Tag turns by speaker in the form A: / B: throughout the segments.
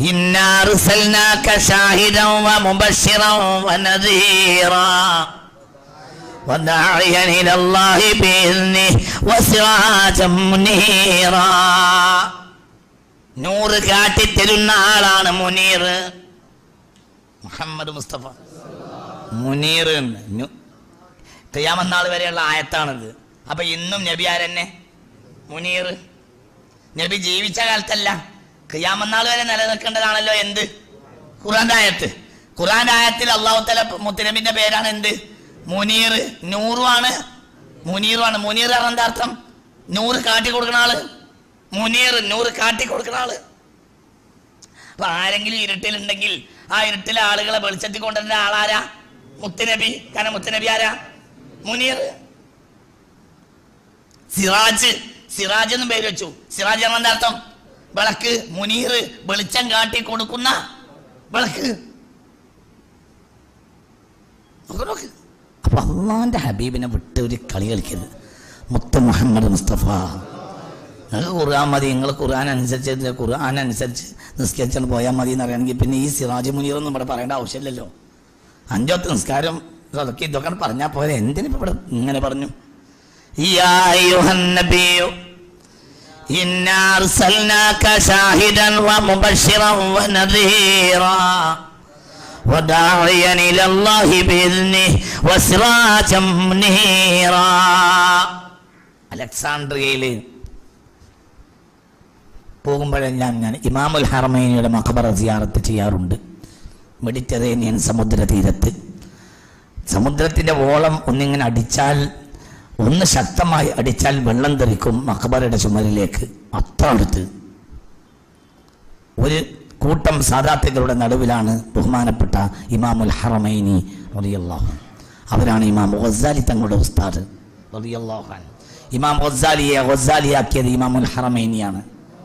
A: إنا أرسلناك شاهدا ومبشرا ونذيرا وداعيا إلى الله بإذنه وسراجا منيرا നൂറ് കാട്ടിത്തരുന്ന ആളാണ് മുനീർ മുഹമ്മദ് മുസ്തഫ മുനീർ തെയ്യാമന്നാൾ വരെയുള്ള ആയത്താണിത് അപ്പൊ ഇന്നും നബി ആരെന്നെ മുനീർ നബി ജീവിച്ച കാലത്തല്ല ഖിയാമന്നാൾ വരെ നിലനിൽക്കേണ്ടതാണല്ലോ എന്ത്? ഖുറാന്റെ ആയത്ത്. ഖുറാന്റെ ആയത്തിൽ അള്ളാഹു തല മുത്തനബിന്റെ പേരാണ് എന്ത്? മുനീർ. നൂറുമാണ്. മുനീറുമാണ്. മുനീർ എന്താ അർത്ഥം നൂറ് കാട്ടി കൊടുക്കുന്ന ആൾ. മുനീർ നൂറ് കാട്ടി കൊടുക്കുന്ന ആൾ. അപ്പൊ ആരെങ്കിലും ഇരുട്ടിലുണ്ടെങ്കിൽ ആ ഇരുട്ടിലെ ആളുകളെ വെളിച്ചത്തിൽ കൊണ്ടുവരുന്ന ആളാരാ? മുത്തുനബി. കാരണം മുത്തുനബി ആരാ? മുനീർ. സിറാജ്. സിറാജ് എന്നും പേര് വെച്ചു. സിറാജ് എന്താ അർത്ഥം വിളക്ക് മുനീർ വെളിച്ചം കാട്ടി കൊടുക്കുന്ന വിളക്ക്. അപ്പൊ അള്ളാന്റെ ഹബീബിനെ വിട്ട് ഒരു കളി കളിക്കരുത്. മുത്ത മുഹമ്മദ് മുസ്തഫ. നിങ്ങൾക്ക് ഖുർആൻ മതി നിങ്ങൾ ഖുർആൻ അനുസരിച്ച് ഖുർആൻ അനുസരിച്ച് നിസ്കരിച്ചാൽ പോയാൽ മതി എന്ന് അറിയണമെങ്കിൽ പിന്നെ ഈ സിറാജ് മുനീറൊന്നും ഇവിടെ പറയേണ്ട ആവശ്യമില്ലല്ലോ. അഞ്ചോത്ത് നിസ്കാരം ഇതൊക്കെ ഇതൊക്കെ പറഞ്ഞാൽ പോലെ എന്തിനിപ്പോൾ ഇവിടെ ഇങ്ങനെ പറഞ്ഞു? إنا أرسلناك شاهدا ومبشرا ونذيرا وداعيا إلى الله بإذنه وسراجا منيرا അലക്സാണ്ട്രിയയിൽ പോകുമ്പോഴെല്ലാം ഞാൻ ഇമാമുൽ ഹറമൈനിയുടെ മഖബറ സിയാറത്ത് ചെയ്യാറുണ്ട് മെഡിറ്ററേനിയൻ സമുദ്ര തീരത്ത് സമുദ്രത്തിൻ്റെ ഓളം ഒന്നിങ്ങനെ അടിച്ചാൽ ഒന്ന് ശക്തമായി അടിച്ചാൽ വെള്ളം തെറിക്കും മഖബറയുടെ ചുമരിലേക്ക്. അത്ര അടുത്ത് ഒരു കൂട്ടം സാദാത്തുകളുടെ നടുവിലാണ് ബഹുമാനപ്പെട്ട ഇമാമുൽ ഹറമൈനി റളിയല്ലാഹു അവരാണ് ഇമാം ഗസ്സാലി തങ്ങളുടെ ഉസ്താദ് റളിയല്ലാഹു അൻ ഇമാം ഗസാലിയെ ഗസാലിയാക്കിയത് ഇമാമുൽ ഹറമൈനിയാണ്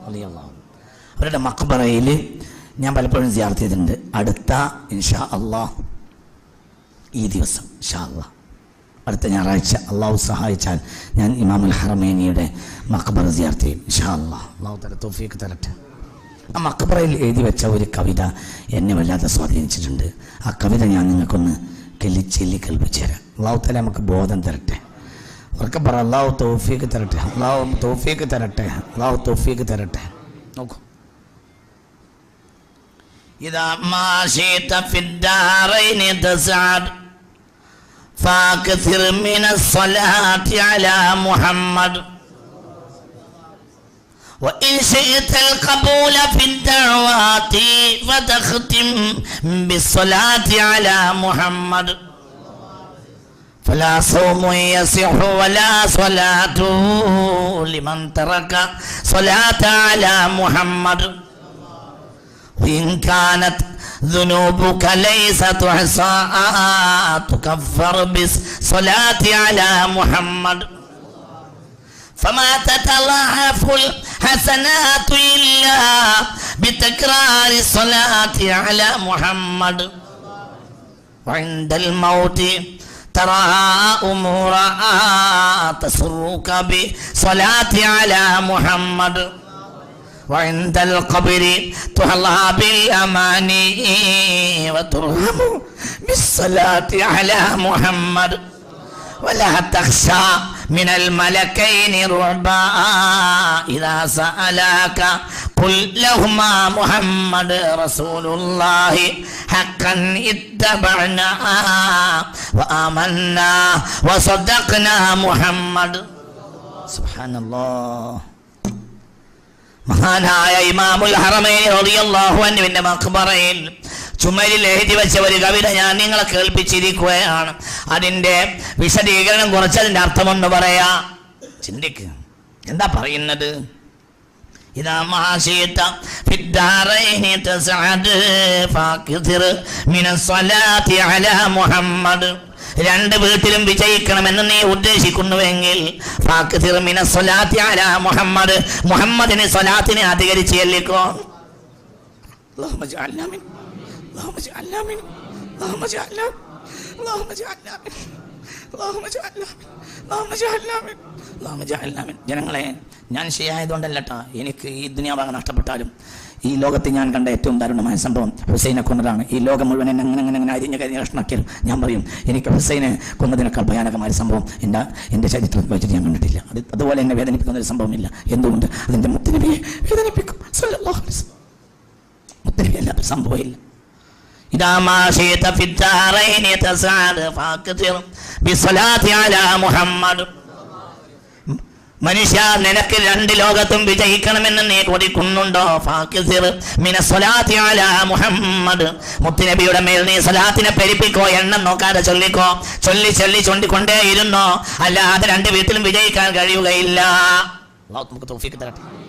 A: റളിയല്ലാഹു അവരുടെ മക്ബറയിൽ ഞാൻ പലപ്പോഴും ചെയ്തിട്ടുണ്ട്. അടുത്ത ഇൻഷാ അള്ളാഹ് ഈ ദിവസം ഇൻഷാ അള്ളാഹ്. അടുത്ത ഞായറാഴ്ച അള്ളാഹു സഹായിച്ചാൽ ഞാൻ ഇമാമുൽ ഹറമേനിയുടെ മക്കബർ ജിയാർത്തിയും ഷാ അള്ളാഹ് അള്ളാഹു തല തോഫിയൊക്കെ തരട്ടെ. ആ മക്കബറയിൽ എഴുതി വെച്ച ഒരു കവിത എന്നെ വല്ലാതെ സ്വാധീനിച്ചിട്ടുണ്ട്. ആ കവിത ഞാൻ നിങ്ങൾക്കൊന്ന് കെല്ലി ചെല്ലി കൽപ്പിച്ചു അള്ളാഹു തല നമുക്ക് ബോധം തരട്ടെ. ഉറക്കെ പറ അള്ളാഹു തോഫിയൊക്കെ തരട്ടെ. അള്ളാഹു തോഫിയൊക്കെ തരട്ടെ. അള്ളാഹു തോഫിയൊക്കെ തരട്ടെ. നോക്കൂ. ഇതാ മാ ഷീത ഫിദ്ദാറൈനി തസാദ് فاكثر من الصلاة على محمد. وإن شئت القبول في الدعوات فتختم بالصلاة على محمد. فلا صوم يصح ولا صلاة لمن ترك صلاة على محمد. وإن كانت ذنوبك ليس تحصى. تكفر بالصلاة على محمد. فما تتضاعف الحسنات إلا بتكرار الصلاة على محمد. وعند الموت ترى أمورا تسرك بصلاة على محمد. وعند القبر تحظى بالأماني وترهم بالصلاة على محمد. ولا تخشى من الملكين رعبا إذا سألاك. قل لهما محمد رسول الله حقا اتبعنا وآمنا وصدقنا محمد. سبحان الله. മഹാനായ ഇമാമുൽ ഹറമേ റളിയല്ലാഹു അൻഹുവിന്റെ മഖ്ബറയിൽ ചുമരിൽ എഴുതി വെച്ച ഒരു കവിത ഞാൻ നിങ്ങളെ കേൾപ്പിച്ചിരിക്കുകയാണ്. അതിന്റെ വിശദീകരണം കുറച്ച് അതിന്റെ അർത്ഥമൊന്ന് പറയാ. ചിന്തിക്ക്. എന്താ പറയുന്നത്? ഇതാ തസ്അദ് മിന അലാ മുഹമ്മദ്. രണ്ട് വീട്ടിലും വിജയിക്കണമെന്ന് നീ ഉദ്ദേശിക്കുന്നുവെങ്കിൽ മുഹമ്മദ്. മുഹമ്മദിനെ സ്വലാത്തിനെ അധികരിച്ച് ചെല്ലിക്കോ. ജനങ്ങളെ ഞാൻ ശരിയായതുകൊണ്ടല്ലട്ടാ എനിക്ക് ഈ ദുനിയാവാകെ നഷ്ടപ്പെട്ടാലും ഈ ലോകത്ത് ഞാൻ കണ്ട ഏറ്റവും ദാരുണമായ സംഭവം ഹുസൈനെ കൊന്നതാണ് ഈ ലോകം മുഴുവൻ എന്നെ അങ്ങനെ അങ്ങനെ അങ്ങനെ അരിഞ്ഞ കരിഞ്ഞ കഷ്ണാക്കിയാലും ഞാൻ പറയും എനിക്ക് ഹുസൈനെ കൊന്നതിനേക്കാൾ ഭയാനകമായ സംഭവം എൻ്റെ എൻ്റെ ചരിത്രത്തിൽ വെച്ചിട്ട് ഞാൻ കണ്ടിട്ടില്ല അത് അതുപോലെ എന്നെ വേദനിപ്പിക്കുന്ന ഒരു സംഭവമില്ല എന്തുകൊണ്ട് അതിൻ്റെ മുത്തനബിയെ വേദനിപ്പിക്കും സല്ലല്ലാഹു അലൈഹി വസല്ലം. മുത്തനബി അല്ലാത്ത സംഭവമില്ല إذا ما شئت في الدارين تسعد فاكثر بالصلاة على محمد മനുഷ്യ നിനക്ക് രണ്ട് ലോകത്തും വിജയിക്കണമെന്ന് നീ കൊതിക്കുന്നുണ്ടോ മുഹമ്മദ്. മുത്തുനബിയുടെ മേൽ നീ സലാത്തിനെ പെരിപ്പിക്കോ എണ്ണം നോക്കാതെ ചൊല്ലിക്കോ. ചൊല്ലി ചൊല്ലി ചൊണ്ടിക്കൊണ്ടേയിരുന്നോ. അല്ലാതെ രണ്ട് വീട്ടിലും വിജയിക്കാൻ കഴിയുകയില്ല. നമുക്ക് തരട്ടെ.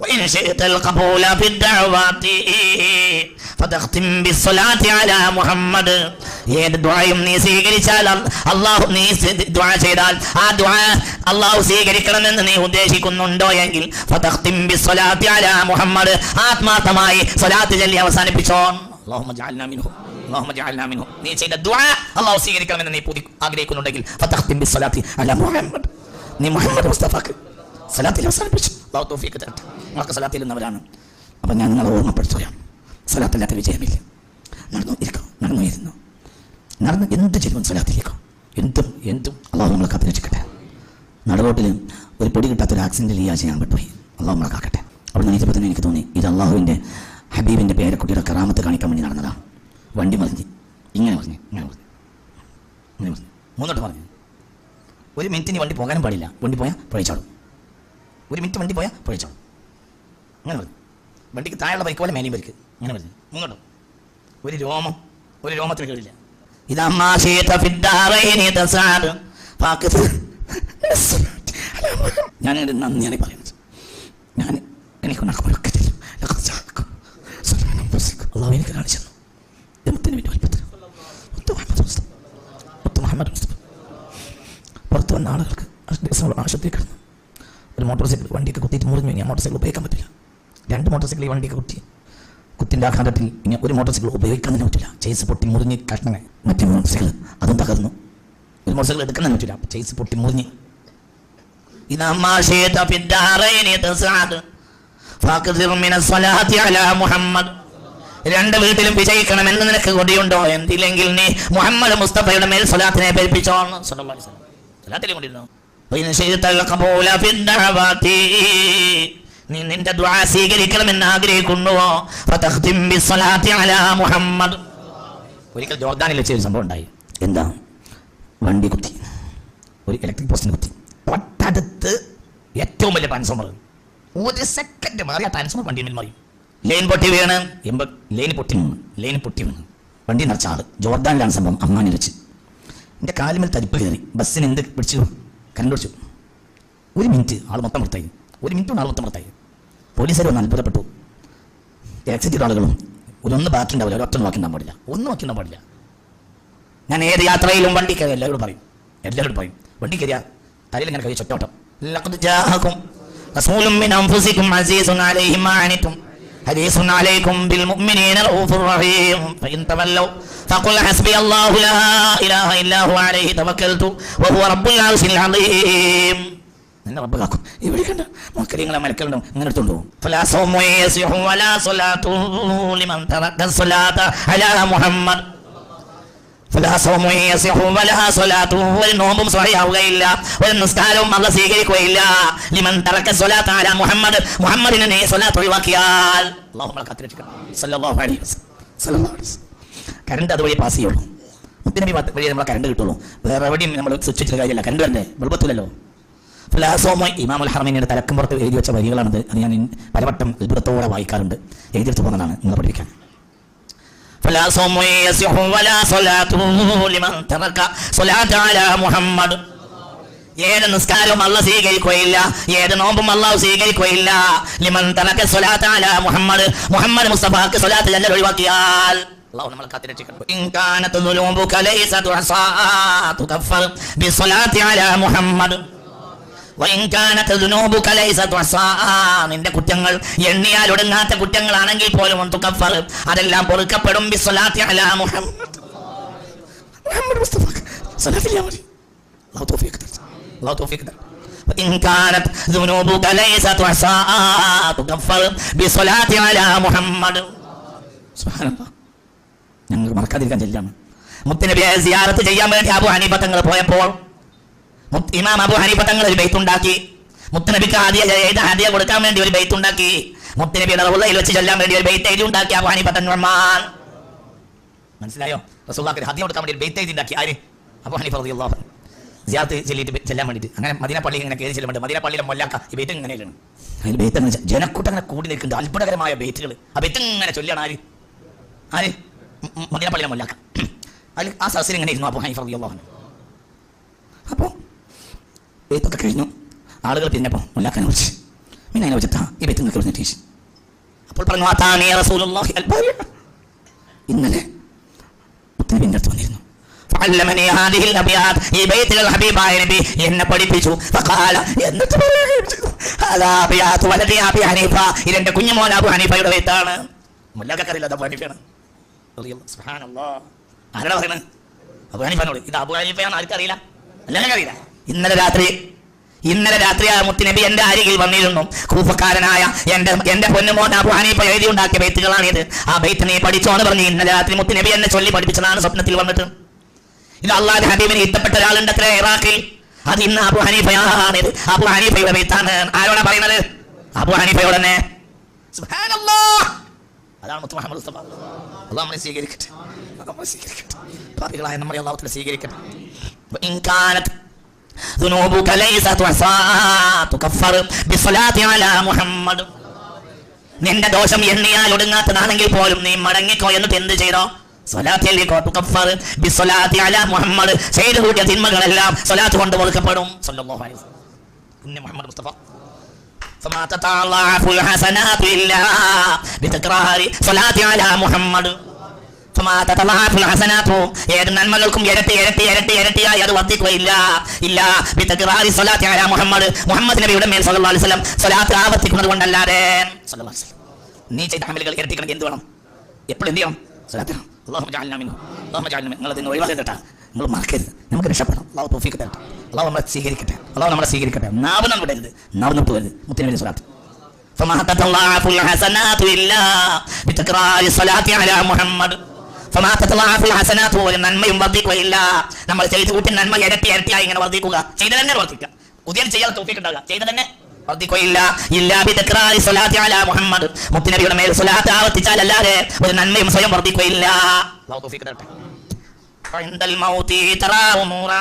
A: وإن شئت القبول في الدعوات فتختم بالصلاة على محمد ഏത് ദുആയും നീ സ്വീകരിച്ചാൽ അൽ- അള്ളാഹു നീ സി- ദുആ ചെയ്താൽ ആ ദുആ അള്ളാഹു സ്വീകരിക്കണമെന്ന് നീ ഉദ്ദേശിക്കുന്നുണ്ടോ എങ്കിൽ ഫതഖ്തിം ബിസ്സലാത്തി അലാ മുഹമ്മദ് ആത്മാർത്ഥമായി സ്വലാത്ത് ചൊല്ലി അവസാനിപ്പിച്ചോ അല്ലാഹുമ്മ ജഅൽനാ മിൻഹു അല്ലാഹുമ്മ ജഅൽനാ മിൻഹു നീ ചെയ്ത ദുആ അള്ളാഹു സ്വീകരിക്കണമെന്ന് നീ പുതി ആഗ്രഹിക്കുന്നുണ്ടെങ്കിൽ ഫതഖ്തിം ബിസ്സലാത്തി അലാ മുഹമ്മദ് നീ മുഹമ്മദ് മുസ്തഫക്ക് സലാത്തിൽ അവസാനിപ്പിച്ചു അള്ളാഹു തൗഫീഖ് തരട്ടെ. നമ്മളൊക്കെ സലാത്തിൽ നിന്നവരാണ്. അപ്പം ഞാൻ നിങ്ങളെ ഓർമ്മപ്പെടുത്തുകയാണ്. സലാത്തില്ലാത്ത വിജയമില്ല. നടന്നു ഇരിക്കും. നടന്നു ഇരുന്നു. നടന്ന് എന്ത് ചെയ്യും സലാത്തിലേക്കോ. എന്തും എന്തും അള്ളാഹു നമ്മളെ കാത്തിരക്ഷിക്കട്ടെ നടുറോട്ടിൽ ഒരു പൊടി കിട്ടാത്ത ഒരു ആക്സിഡന്റിൽ ഈ ആഴ്ച ഞാൻ പെട്ടുപോയി അള്ളാഹു നമ്മളെ കാക്കട്ടെ. അവിടെ നിന്ന് തന്നെ എനിക്ക് തോന്നി ഇത് അള്ളാഹുവിന്റെ ഹബീബിന്റെ പേരക്കുട്ടിയുടെ കറാമത്ത് കാണിക്കാൻ വേണ്ടി നടന്നതാണ് വണ്ടി മറിഞ്ഞ്. ഇങ്ങനെ പറഞ്ഞു ഇങ്ങനെ പറഞ്ഞു ഇങ്ങനെ പറഞ്ഞു മൂന്നോട്ട് പറഞ്ഞു ഒരു മിനിറ്റിന് വണ്ടി പോകാനും പാടില്ല. വണ്ടി പോയാൽ പുഴച്ചാടും ഒരു മിനിറ്റ് വണ്ടി പോയാൽ പൊഴിച്ചോ അങ്ങനെ പറഞ്ഞു വണ്ടിക്ക് താഴെയുള്ള ബൈക്ക് പോലെ മേലെയും ബൈക്ക് അങ്ങനെ പറഞ്ഞു മുങ്ങോട്ടോ ഒരു രോമം ഒരു രോമത്തിന് കേടില്ല ഞാൻ നന്ദിയാണ് പറയുന്നത്. ഞാൻ എനിക്ക് നടക്കുമ്പോഴൊക്കെ ചെയ്യും അള്ളാഹു എനിക്ക് കാണിച്ചു ദൈവത്തിന് വേണ്ടി മുഹമ്മദ് പുറത്ത് വന്ന ആളുകൾക്ക് ആശുപത്രി കിടന്നു ഒരു മോട്ടോർ സൈക്കിൾ വണ്ടിയൊക്കെ കുത്തിയിട്ട് മുറിഞ്ഞു ഇനി മോട്ടോർ സൈക്കിൾ ഉപയോഗിക്കാൻ പറ്റില്ല. രണ്ട് മോട്ടോർ സൈക്കിൾ വണ്ടിയൊക്കെ കുത്തി. കുത്തിന്റെ ആഘാതത്തിൽ ഇനി ഒരു മോട്ടോർ സൈക്കിൾ ഉപയോഗിക്കാൻ തന്നെ പറ്റില്ല. ചേസ് പൊട്ടി മുറിഞ്ഞ് കഷ്ണങ്ങൾ മറ്റേ മോട്ടോർ സൈക്കിൾ അതും തകർന്നു. ഒരു മോട്ടോർ സൈക്കിൾ എടുക്കാൻ തന്നെ പറ്റില്ല. ചേസ് പൊട്ടി മുറിഞ്ഞ്. മുഹമ്മദ്. രണ്ട് വീട്ടിലും വിജയിക്കണമെന്ന് നിനക്ക് കൊടിയുണ്ടോ? എന്തില്ലെങ്കിൽ നീ മുഹമ്മദ് മുസ്തഫയുടെ മേൽ സ്വലാത്തിനെ പേൽപ്പിച്ചോളാം സ്വലാത്തിലെ കൊണ്ടിരുന്നു? നീ നിന്റെ ദ്വാ സ്വീകരിക്കണമെന്ന് ആഗ്രഹിക്കുന്നുവോ മുഹമ്മദ്. ഒരിക്കൽ ജോർദാനിൽ വെച്ചൊരു സംഭവം ഉണ്ടായി. എന്താ? വണ്ടി കുത്തി. ഒരു ഇലക്ട്രിക് പോസ്റ്റിന് കുത്തി. തൊട്ടടുത്ത് ഏറ്റവും വലിയ ട്രാൻസ്ഫോമർ ഒരു സെക്കൻഡ് മാറി ആ ട്രാൻസ്ഫോമർ വണ്ടിയിൽ മാറി. ലൈൻ പൊട്ടി വീണ്. എമ്പ ലൈൻ പൊട്ടി വീണ്. ലൈൻ പൊട്ടി വീണ്. വണ്ടി നിറച്ച ആൾ. ജോർദാനിലാണ് സംഭവം അമ്മാനിൽ വെച്ച്. എന്റെ കാലുമേൽ തരിപ്പ് കയറി. ബസ്സിന് എന്ത് പിടിച്ചു? കരണ്ടടിച്ചു ഒരു മിനിറ്റ് ആൾ മൊത്തം വൃത്തായി ഒരു മിനിറ്റ് ആൾ മൊത്തം വൃത്തായി പോലീസുകാർ ഒന്ന് അത്ഭുതപ്പെട്ടു. ടാക്സി ആളുകളും ഒരൊന്ന് ബാക്കി ഉണ്ടാവില്ല ഒരൊറ്റ നോക്കി ഉണ്ടാൻ പാടില്ല. ഒന്നും നോക്കി ഉണ്ടാൻ പാടില്ല. ഞാൻ ഏത് യാത്രയിലും വണ്ടി കയറി എല്ലാവരോടും പറയും. എല്ലാവരോടും പറയും. വണ്ടി കയറിയാ തലയിൽ ഇങ്ങനെ കഴിച്ചു ചൊറ്റോട്ടം എല്ലാവർക്കും മിൻ അൻഫുസിക്കും ما عنتم حريص عليكم بالمؤمنين رؤوف رحيم فإن تولوا فقل حسبي الله لا إله إلا هو عليه توكلت وهو رب العرش العظيم നിന്നെ റബ്ബ് കാക്കും ഇവിടെ കണ്ട മക്കരിങ്ങളെ മലക്കളുണ്ടാവും അങ്ങനെ എടുത്തോണ്ട് പോകും ഒരു നോമ്പും ഒരു നിസ്കാരവും ലിമൻ തറക്ക മുഹമ്മദ് കിട്ടുള്ളൂ. വേറെ എവിടെയും നമ്മൾ സ്വിച്ച് വെച്ചിട്ട് കാര്യമില്ല. കറണ്ട് വരണ്ടേ? വെളുപ്പത്തില്ലല്ലോ ഫലാസോമോ ഹർമീനിയുടെ തലക്കും പുറത്ത് എഴുതി വെച്ച വരികളാണത്. അത് ഞാൻ പലവട്ടം ഉത്ഭുതത്തോടെ വായിക്കാറുണ്ട്. എഴുതിയെടുത്ത് പോകുന്നതാണ്. നിങ്ങൾ പഠിപ്പിക്കാൻ. فلا صوم يصح ولا صلاة لمن ترك صلاة على محمد ഏത് നിസ്കാരവും അല്ല സ്വീകരിക്കുകയില്ല ഏത് നോമ്പും അള്ളാഹു സ്വീകരിക്കുകയില്ല ലിമൻ തറക്ക സ്വലാത്ത് അല മുഹമ്മദ് മുഹമ്മദ് മുസ്തഫാക്ക് സ്വലാത്ത് ജനൽ ഒഴിവാക്കിയാൽ അള്ളാഹു നമ്മളെ കാത്തിരക്ഷിക്കണം ഇൻ നിന്റെ കുറ്റങ്ങൾ എണ്ണിയാൽ ഒടുങ്ങാത്ത കുറ്റങ്ങളാണെങ്കിൽ പോലും അതെല്ലാം പൊറുക്കപ്പെടും. ഞങ്ങൾ മറക്കാതിരിക്കാൻ ചെല്ലാണ്. മുത്തിനെ സിയാറത്ത് ചെയ്യാൻ വേണ്ടി അബു ഹനീഫ പോയപ്പോൾ ഇമാം അബു ഹനീഫ തങ്ങൾ ഒരു ബെയ്ത്ത് ഉണ്ടാക്കി. മുത്തനബിക്ക് ആദ്യ ആദ്യ കൊടുക്കാൻ വേണ്ടി ഒരു ബെയ്ത്ത് ഉണ്ടാക്കി. മുത്തനബിയുടെ റൗളയിൽ വെച്ച് ചൊല്ലാൻ വേണ്ടി ഒരു ബൈത്ത് എഴുതി ഉണ്ടാക്കി അബു ഹനീഫ തങ്ങൾമാൻ മനസ്സിലായോ? റസൂലുള്ളാഹിക്ക് ഹദ്യം കൊടുക്കാൻ വേണ്ടി ഒരു ബെയ്ത്ത് എഴുതി ഉണ്ടാക്കി. ആര്? അബു ഹനീഫ റളിയല്ലാഹു സിയാത്ത് ചെല്ലിയിട്ട് ചെല്ലാൻ വേണ്ടിയിട്ട്. അങ്ങനെ മദീന പള്ളി ഇങ്ങനെ കയറി ചെല്ലുമ്പോൾ മദീന പള്ളിയിലെ മൊല്ലാക്ക ഈ ബൈത്ത് ഇങ്ങനെയാണ് അതിൽ ബെയ്ത്ത് അങ്ങനെ ജനക്കൂട്ടം അങ്ങനെ കൂടി നിൽക്കുന്നുണ്ട്. അത്ഭുതകരമായ ബെയ്ത്തുകൾ ആ ബെയ്ത്ത് ഇങ്ങനെ ചൊല്ലാണ് ആര്? ആര്? മദീന പള്ളിയിലെ മൊല്ലാക്ക. അതിൽ ആ സദസ്സിൽ ഇങ്ങനെ ഇരുന്നു അബു ഹനീഫ റളിയല്ലാഹു അപ്പോൾ എഴുത്തൊക്കെ കഴിഞ്ഞു. ആളുകൾ പിന്നപ്പോൾ മുല്ലാഖാനെ വിളിച്ച് മിന്നെ വെച്ചിട്ടാ ഈ ബൈത്ത് നിങ്ങൾക്ക് വിളിച്ചിട്ട് അപ്പോൾ പറഞ്ഞു അതാനേ റസൂലുള്ളാഹി അൽബായ ഇന്നലെ മുത്തനബിന്റെ അടുത്ത് വന്നിരുന്നു. ഈ ഹബീബായ നബി എന്നെ പഠിപ്പിച്ചു. ഫഖാല എന്നിട്ട് കുഞ്ഞുമോൻ അബു ഹനീഫയുടെ ബൈത്താണ് മുല്ലാക്കറിയില്ല അബു ഹനീഫയാണ്. സുബ്ഹാനല്ലാഹ്. പറയുന്നത്? ആർക്കറിയില്ല? അറിയില്ല ഇന്നലെ രാത്രി ഇന്നലെ രാത്രി ആ മുത്തുനബി എന്റെ അരികിൽ വന്നിരുന്നു. കൂപ്പക്കാരനായ എന്റെ എന്റെ പൊന്നുമോൻ അബു ഹനീഫ എഴുതി ഉണ്ടാക്കിയ ബൈത്തുകളാണിത്. ആ ബൈത്ത് നീ പഠിച്ചോ എന്ന് പറഞ്ഞു ഇന്നലെ രാത്രി മുത്തുനബി എന്നെ ചൊല്ലി പഠിപ്പിച്ചതാണ് സ്വപ്നത്തിൽ വന്നിട്ട്. ഇത് അള്ളാഹ് ഹബീബിനെ ഇഷ്ടപ്പെട്ട ഒരാളുണ്ടത്രേ ഇറാഖിൽ. അത് ഇന്ന് അബു ഹനീഫയാണിത്. അബു ഹനീഫയുടെ ബൈത്താണ്. ആരോടാ പറയുന്നത്? അബു ഹനീഫയോട് തന്നെ. അതാണ് മുഹമ്മദ് മുസ്തഫ അള്ളാഹ് നമ്മളെ സ്വീകരിക്കട്ടെ. നമ്മളെ സ്വീകരിക്കട്ടെ. പാപികളായ നമ്മളെ സ്വീകരിക്കട്ടെ. ذنوبك ليست وساء تكفر بالصلاة على محمد നിന്റെ ദോഷം എണ്ണിയാൽ ഒടുങ്ങാത്തതാണെങ്കിൽ പോലും നീ മടങ്ങിക്കോ എന്നിട്ട് എന്ത് ചെയ്തോ സ്വലാത്തിലേക്ക് തുകഫർ ബിസ്വലാത്തി അലാ മുഹമ്മദ് ചെയ്തു കൂട്ടിയ തിന്മകളെല്ലാം സ്വലാത്ത് കൊണ്ട് കൊടുക്കപ്പെടും സല്ലല്ലാഹു അലൈഹി വസല്ലം. പുണ്യ മുഹമ്മദ് മുസ്തഫ فما تتضاعف الحسنات إلا بتكرار صلاة على محمد فما تتضاعف الحسنات ഏത് നന്മകൾക്കും ഇരട്ടി ഇരട്ടി ഇരട്ടി ഇരട്ടിയായി അത് വർദ്ധിക്കുകയില്ല ഇല്ല ബിതക്റാരി സ്വലാത്തി അലാ മുഹമ്മദ് മുഹമ്മദ് നബിയുടെ മേൽ സല്ലല്ലാഹു അലൈഹി വസല്ലം സ്വലാത്ത് ആവർത്തിക്കുന്നത് കൊണ്ടല്ലാതെ സല്ലല്ലാഹു അലൈഹി വസല്ലം നീ ചെയ്ത അമലുകൾ ഇരട്ടിക്കണമെങ്കിൽ എന്ത് വേണം എപ്പോഴും എന്ത് ചെയ്യണം സ്വലാത്ത് അള്ളാഹു ജാലിന മിനു അള്ളാഹു ജാലിന നിങ്ങൾ അതിന് ഒഴിവാക്കട്ടെ നിങ്ങൾ മറക്കരുത് നമുക്ക് രക്ഷപ്പെടാം അള്ളാഹു തോഫിക്ക് തരട്ടെ അള്ളാഹു നമ്മളെ സ്വീകരിക്കട്ടെ അള്ളാഹു നമ്മളെ സ്വീകരിക്കട്ടെ നാവ് നമ്മൾ വിടരുത് നാവ് നമുക്ക് വരുത് മുത്തിനബി സ്വലാത്ത് فما تتضاعف الحسنات إلا بتكرار الصلاة على محمد فما تتضاعف الحسنات ഒരു നന്മയും വർദ്ധിക്കുകയില്ല നമ്മൾ ചെയ്തു കൂട്ടി നന്മ ഇരട്ടി ഇരട്ടിയായി ഇങ്ങനെ വർദ്ധിക്കുക ചെയ്ത തന്നെ വർദ്ധിക്കുക പുതിയ ചെയ്യാൻ തോഫിക്ക് ഉണ്ടാകുക ചെയ്ത തന്നെ വർദ്ധിക്കുകയില്ല ഇല്ല ബിതക്രാരി സ്വലാത്തി അലാ മുഹമ്മദ് മുത്തുനബിയുടെ മേൽ സ്വലാത്ത് ആവർത്തിച്ചാൽ അല്ലാതെ ഒരു നന്മയും സ്വയം വർദ്ധിക്കുകയില്ല അല്ലാഹു തൗഫീഖ് തരട്ടെ عند الموت تراه نورا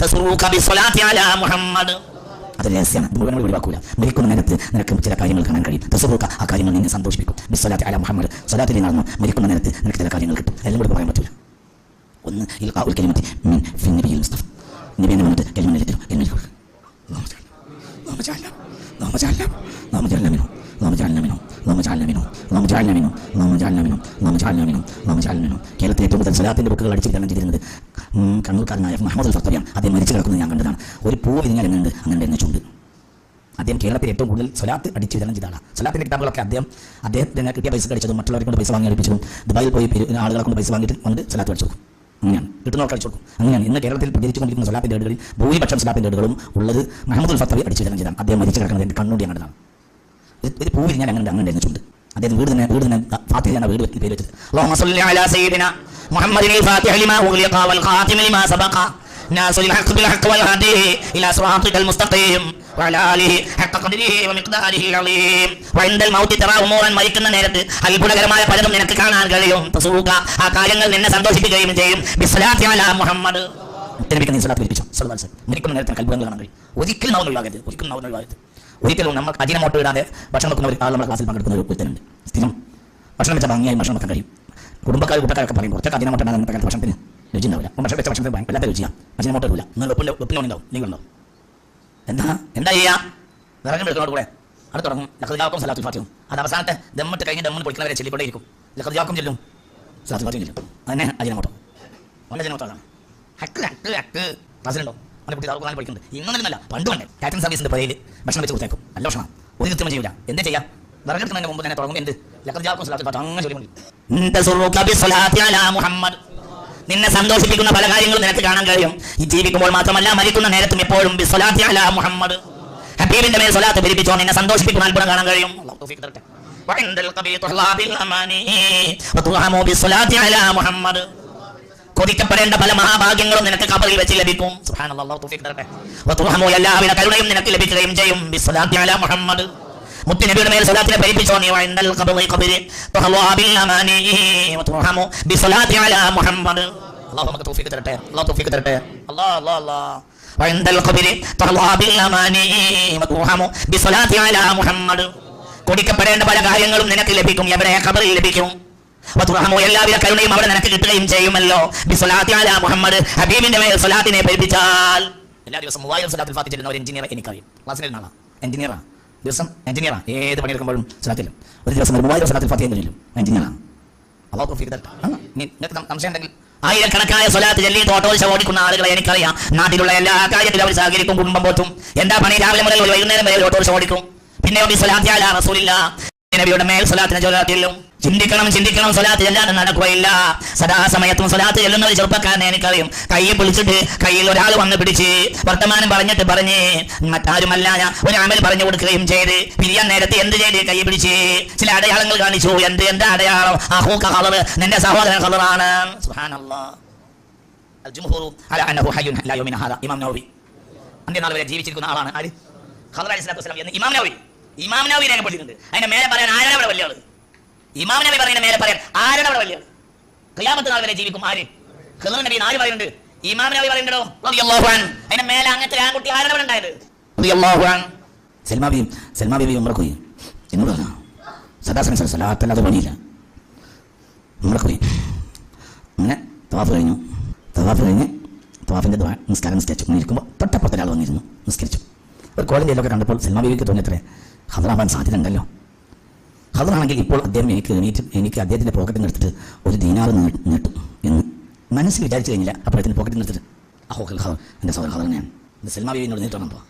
A: تسروك بالصلاة على محمد അത് രഹസ്യമാണ്. ഭൂവനങ്ങൾ ഒഴിവാക്കൂല. മരിക്കുന്ന നേരത്ത് നിനക്ക് ചില കാര്യങ്ങൾ കാണാൻ കഴിയും. തസുബൂക്ക ആ കാര്യങ്ങൾ നിന്നെ സന്തോഷിപ്പിക്കും. ബിസ്വലാത്ത് അല മുഹമ്മദ്. സ്വലാത്തിൽ നടന്നു മരിക്കുന്ന നേരത്ത് നിനക്ക് ചില കാര്യങ്ങൾ കിട്ടും. എല്ലാം കൂടെ പറയാൻ പറ്റില്ല ഒന്ന് ഈ ഒരു കലിമത്തി മീൻ ഫിൻ നബിയിൽ മുസ്തഫ. നബിയെന്ന് പറഞ്ഞിട്ട് കലിമ നെല്ലിത്തരും എന്നെ കൊടുക്കും. നാമചാലം നാമചാലം നാമചാലം നാമചാലം നാമചാലം നാം ജാലന മിനും നാം ജാലന മിനും നാം ജാലന മിനും നാം ജാലന മിനും നാം ജാലന മിനും കേരളത്തിൽ ഏറ്റവും കൂടുതൽ സലാത്തിന്റെ ബുക്കുകൾ അടിച്ചിരിക്കുകയാണ് ചെയ്തിരുന്നത് കണ്ണൂർക്കാരനായ മുഹമ്മദ് അൽ ഫത്തബിയാണ് അദ്ദേഹം മരിച്ചു കിടക്കുന്നത് ഞാൻ കണ്ടതാണ്. ഒരു പൂവ് വിരിഞ്ഞാൽ എന്നുണ്ട് അങ്ങനെ എന്നെ ചൂണ്ട് അദ്ദേഹം കേരളത്തിൽ ഏറ്റവും കൂടുതൽ സ്വലാത്ത് അടിച്ച് വിതരണം ചെയ്താണ് സ്വലാത്തിന്റെ കിതാബുകളൊക്കെ അദ്ദേഹം അദ്ദേഹത്തിന് കിട്ടിയ പൈസ അടിച്ചതും മറ്റുള്ളവരെ കൊണ്ട് പൈസ വാങ്ങി അടിപ്പിച്ചതും ദുബായിൽ പോയി ആളുകളെ കൊണ്ട് പൈസ വാങ്ങിയിട്ട് വന്ന് സ്വലാത്ത് അടിച്ചു കൊടുക്കും. അങ്ങനെയാണ്. കിട്ടുന്നവർക്ക് അടിച്ചു കൊടുക്കും. അങ്ങനെയാണ്. ഇന്ന് കേരളത്തിൽ പ്രചരിച്ചുകൊണ്ടിരിക്കുന്ന സ്വലാത്തിന്റെ ഏടുകളിൽ ഭൂരിപക്ഷം സ്വലാത്തിന്റെ ഏടുകളും ഉള്ളത് മഹമ്മദ് ഉൽ ഫത്തവി അടിച്ചു വിതരണം ചെയ്താണ്. അദ്ദേഹം മരിച്ചു കിടക്കുന്നത് എന്റെ കണ്ണൂടി അങ്ങോട്ടാണ് ഒരു- ഒരു പൂവിൽ ഞാൻ അങ്ങനെ അങ്ങനെ ചുണ്ട് അദ്ദേഹം വീട് തന്നെ വീട് തന്നെ ഫാത്തിഹ വീട് വെച്ച് പേര് വെച്ചത് اللهم صل على سيدنا محمد الفاتح لما أغلق والخاتم لما سبق ناصر الحق بالحق والهادي إلى صراطك المستقيم وعلى آله حق قدره ومقداره العظيم وعند الموت ترى أمورا മരിക്കുന്ന നേരത്ത് അത്ഭുതകരമായ പലതും നിനക്ക് കാണാൻ കഴിയും തസൂക ആ കാര്യങ്ങൾ നിന്നെ സന്തോഷിപ്പിക്കുകയും ചെയ്യും ബിസ്ലാത്തി അലാ മുഹമ്മദ് നബിക്ക് നീ സ്വലാത്ത് പഠിപ്പിച്ചു സല്ലല്ലാഹു അലൈഹി വസല്ലം. മരിക്കുന്ന നേരത്തെ അത്ഭുതങ്ങൾ കാണാൻ കഴിയും ഒരിക്കലും നാവുന്ന ഒഴിവാകരുത് ഒരിക്കലും നാവുന്ന ഒഴിവാകരുത് ഒരിക്കലും നമ്മൾ അജിനമോട്ട് ഇടാതെ ഭക്ഷണം വെക്കുന്ന ഒരു ആൾ നമ്മുടെ ക്ലാസ്സിൽ പങ്കെടുക്കുന്ന ഒരു കുത്തനുണ്ട്. സ്ഥിരം. ഭക്ഷണം വെച്ചാൽ ഭംഗിയായി ഭക്ഷണം വെക്കാൻ കഴിയും. കുടുംബക്കാർ കൂട്ടക്കാരൊക്കെ പറയും കുറച്ചൊക്കെ അജിനമോട്ട് ഇടാതെ അങ്ങനത്തെ ഭക്ഷണത്തിന് രുചി ഉണ്ടാവില്ല ഭക്ഷണം വെച്ച ഭക്ഷണത്തിന് വല്ലാത്ത രുചിയാണ് അജിനമോട്ട് ഇല്ല നിങ്ങൾ വെപ്പിന്റെ വെപ്പിന്റെ ഉണ്ടാവും നീങ്ങളുണ്ടാവും എന്താ? എന്താ ചെയ്യുക വിറകം എടുക്കുന്നതോട് കൂടെ. അത് തുടങ്ങും. ലഹദിയാക്കും സലാത്തു ഫാത്തിയും അത് അവസാനത്തെ ദമ്മിട്ട് കഴിഞ്ഞ് ദമ്മിന് പൊളിക്കുന്നവരെ ചെല്ലിക്കൊണ്ടേ ഇരിക്കും ലഖദിയാക്കും ചെല്ലും. സലാത്തു ഫാത്തിയും ചെല്ലും. അതന്നെ അജീനമോട്ടം വളരെ അജിനമോട്ടോ അതാണ് ഹക്ക് ഹക്ക് ഹക്ക്. ക്ലാസ്സിലുണ്ടോ? അവന്റെ കുട്ടി താർക്കുവാൻ പഠിക്കുന്നുണ്ട്. ഇന്നൊന്നുമല്ല പണ്ട് പണ്ട് കാറ്ററിംഗ് സർവീസിന്റെ പുറയിൽ ഭക്ഷണം വെച്ച് കൊടുത്തേക്കും. നല്ല ഭക്ഷണം. ഒരു കൃത്യം ചെയ്യില്ല എന്താ ചെയ്യാം? വിറകെടുക്കുന്നതിന് മുമ്പ് തന്നെ തുടങ്ങും. എന്ത്? ലഖദിയാക്കും സലാത്തു ഫാത്തിയും അങ്ങനെ ചൊല്ലി മുഹമ്മദ്. നിന്നെ സന്തോഷിപ്പിക്കുന്ന പല കാര്യങ്ങളും നിനക്ക് കാണാൻ കഴിയും. ഈ ജീവിക്കുമ്പോൾ മാത്രമല്ല മരിക്കുന്ന നേരത്തും എപ്പോഴും മുഹമ്മദ്. ഹബീബിന്റെ മേൽ സ്വലാത്ത് പിരിപ്പിച്ചോ നിന്നെ സന്തോഷിപ്പിക്കുന്ന അത്ഭുതം കാണാൻ കഴിയും. അല്ലാഹു കൊതിക്കപ്പെടേണ്ട പല മഹാഭാഗ്യങ്ങളും നിനക്ക് കബറിൽ വെച്ച് ലഭിക്കും സുബ്ഹാനല്ലാഹ്, അല്ലാഹു തൗഫീഖ് തരട്ടെ വതുർഹമു എല്ലാവിധ കരുണയും നിനക്ക് ലഭിക്കുകയും ചെയ്യും ബിസ്സലാത്തി അലാ മുഹമ്മദ് മുത്തുനബിയുടെ മേൽ സ്വലാത്തിനെ പരിപ്പിച്ചോ നീ വഇൻദൽ ഖബറി ഖബരി തുഹല്ലാ ബിൽ അമാനി വതുർഹമു ബിസ്സലാത്തി അലാ മുഹമ്മദ് അല്ലാഹു നമുക്ക് തൗഫീഖ് തരട്ടെ അല്ലാഹു തൗഫീഖ് തരട്ടെ അല്ലാഹ് അല്ലാഹ് അല്ലാഹ് وعند القبر تهوى بالأماني وترحم بصلاة على محمد കൊടിക്കപ്പെടേണ്ട പല കാര്യങ്ങളും നിനക്ക് ലഭിക്കും എവിടെ ഖബറിൽ ലഭിക്കും വതുറഹമു എല്ലാവിധ കരുണയും അവിടെ നിനക്ക് കിട്ടുകയും ചെയ്യുമല്ലോ. മുഹമ്മദ്. ഹബീബിന്റെ മേൽ സ്വലാത്തിനെ പഠിപ്പിച്ചാൽ എല്ലാ ദിവസവും മൂവായിരം സ്വലാത്തിൽ ഫാത്തിച്ചിരുന്ന ഒരു എഞ്ചിനീയർ എനിക്കറിയാം. ക്ലാസ്സിൽ നാളാ എഞ്ചിനീയറാ ദിവസം എഞ്ചിനീയറാ ഏത് പണിയെടുക്കുമ്പോഴും സ്വലാത്തിലും. ഒരു ദിവസം മൂവായിരം സ്വലാത്തിൽ ഫാത്തി ചെല്ലും എഞ്ചിനീയറാണ് ആയിരക്കണക്കായ സ്വലാത്ത് ചൊല്ലി ഓട്ടോറിക്ഷ ഓടിക്കുന്ന ആളുകളെ എനിക്കറിയാം. നാട്ടിലുള്ള എല്ലാ കാര്യത്തിലും അവർ സഹകരിക്കും കുടുംബം പോറ്റും. എന്താ പണി? രാവിലെ മുതൽ വൈകുന്നേരം വരെ ഓട്ടോറിക്ഷ ഓടിക്കും പിന്നെ നബിയുടെ മേൽ സ്വലാത്തിനെ ചൊല്ലാത്തില്ലും ചിന്തിക്കണം ചിന്തിക്കണം സ്വലാത്ത് ചെല്ലാതെ നടക്കുകയില്ല. സദാസമയത്തും സ്വലാത്ത് ചെല്ലുന്ന ഒരു ചെറുപ്പക്കാരനെ എനിക്കറിയും. കയ്യെ പിടിച്ചിട്ട് കയ്യിൽ ഒരാൾ വന്ന് പിടിച്ച് വർത്തമാനം പറഞ്ഞിട്ട് പറഞ്ഞ് മറ്റാരുമല്ല ഞാൻ ഒരു അമൽ പറഞ്ഞു കൊടുക്കുകയും ചെയ്ത്. പിരിയാൻ നേരത്തെ എന്ത് ചെയ്ത്? കൈ പിടിച്ച്. ചില അടയാളങ്ങൾ കാണിച്ചു. എന്ത് എന്താ അടയാളം? അഹൂ കളർ നിന്റെ സഹോദരൻ കളറാണ് ഇമാം വരെ ജീവിച്ചിരിക്കുന്ന ആളാണ് ആര്? അലൈഹി ഇമാം നവവി ഇമാം നവവി രേഖപ്പെടുത്തിയിട്ടുണ്ട്. അതിന്റെ മേലെ പറയാൻ ആരാണ് അവിടെ വലിയ ആൾ? ഇമാം നബി പറയുന്ന നേരെ പറയാൻ ആരാണ് അവിടെ വലിയ ക്രിയാമത്ത് നാൾ വരെ ജീവിക്കും ആര്? ഖദർ നബി ആര് പറയുന്നുണ്ട്. ഇമാം നബി പറയുന്നുണ്ടോ? റളിയല്ലാഹു അൻ അതിന്റെ മേലെ അങ്ങനത്തെ ഒരു ആൺകുട്ടി ആരാണ് അവിടെ ഉണ്ടായത്? റളിയല്ലാഹു അൻ സൽമാ ബിയും സൽമാ ബിബി ഉമ്രക്ക് പോയി. എന്നോട് പറഞ്ഞു? സദാസൻ സലാത്തല്ലാതെ പണിയില്ല. ഉമ്രക്ക് പോയി. അങ്ങനെ തവാഫ് കഴിഞ്ഞു. തവാഫ് കഴിഞ്ഞ് തവാഫിന്റെ ദ്വാ നിസ്കാരം നിസ്കരിച്ചു. ഇരിക്കുമ്പോൾ തൊട്ടപ്പുറത്ത് വന്നിരുന്നു. നിസ്കരിച്ചു. ഒരു കോളേജിലൊക്കെ കണ്ടപ്പോൾ സൽമാ ബീവിക്ക് തോന്നിയത്രേ ഹദറാവാൻ സാധ്യത ഉണ്ടല്ലോ ഹദറാണെങ്കിൽ ഇപ്പോൾ അദ്ദേഹം എനിക്ക് എണീറ്റ് എനിക്ക് അദ്ദേഹത്തിന്റെ പോക്കറ്റിൽ നിന്ന് എടുത്തിട്ട് ഒരു ദീനാറ് നീട്ടും എന്ന് മനസ്സിൽ വിചാരിച്ചു കഴിഞ്ഞില്ല. അപ്പോഴത്തിന് പോക്കറ്റിൽ നിന്ന് എടുത്തിട്ട് അഹോ ഖദർ എന്റെ സഹോദരൻ ഖദർ ഞാൻ ഇത് സൽമാ ബീവിനോട് നീട്ടണം അപ്പോൾ.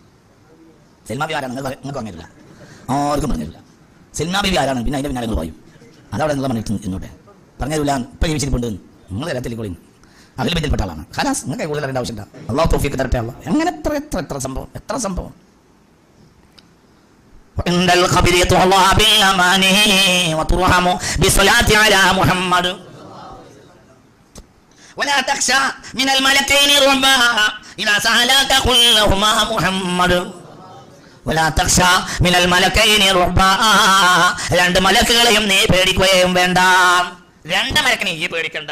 A: സൽമാ ബീവി ആരാണ്? നിങ്ങൾക്ക് പറഞ്ഞിട്ടില്ല ആർക്കും പറഞ്ഞില്ല സൽമാ ബീവി ആരാണ്? പിന്നെ അതിന്റെ പിന്നാലെ പറയും. അതവിടെ നിങ്ങൾ പറഞ്ഞിട്ട് എന്നോട്ടെ. പറഞ്ഞില്ല ഇപ്പം ജീവിച്ചിട്ടുണ്ട് നിങ്ങൾ തരത്തിൽ കൂടി അതിൽ ബന്ധപ്പെട്ട ആളാണ്. ഖലാസ് നിങ്ങൾക്ക് കൂടുതൽ അറിയേണ്ട ആവശ്യമില്ല. അള്ളാഹ് തോഫിക്ക് തരട്ടെ അള്ളാഹ് അങ്ങനെ എത്ര എത്ര എത്ര സംഭവം എത്ര സംഭവം? عند القبر يطوى بالأمانه وترحم بالصلاة على محمد ولا تخشى من الملكين ربا إذا سألك قل لهما محمد ولا تخشى من الملكين ربا രണ്ട് മലക്കുകളെയും നീ പേടിക്കുകയും വേണ്ട രണ്ട് മലക്കിനെ ഈ പേടിക്കണ്ട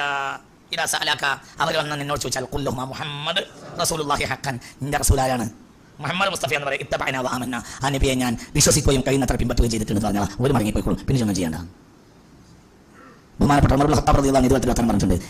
A: ഇതാ സാലാക്ക അവർ വന്ന് നിന്നോട് ചോദിച്ചാൽ കുല്ലുഹുമ മുഹമ്മദ് റസൂലുള്ളാഹി ഹക്കൻ നിന്റെ റസൂലാരാണ് മുഹമ്മദ് മുസ്തഫ എന്ന് പറയും ഇത്തബഅന വആമന്ന ആ നബിയെ ഞാൻ വിശ്വസിക്കുകയും കഴിയുന്നത്ര പിൻപറ്റുകയും ചെയ്തിട്ടുണ്ട് പറഞ്ഞാൽ ഒരു മടങ്ങിപ്പോയിക്കോളും. പിന്നെ ഒന്നും ചെയ്യേണ്ട. ബഹുമാനപ്പെട്ട ഇതുപോലത്തെ വർത്തമാനം പറഞ്ഞിട്ടുണ്ട്.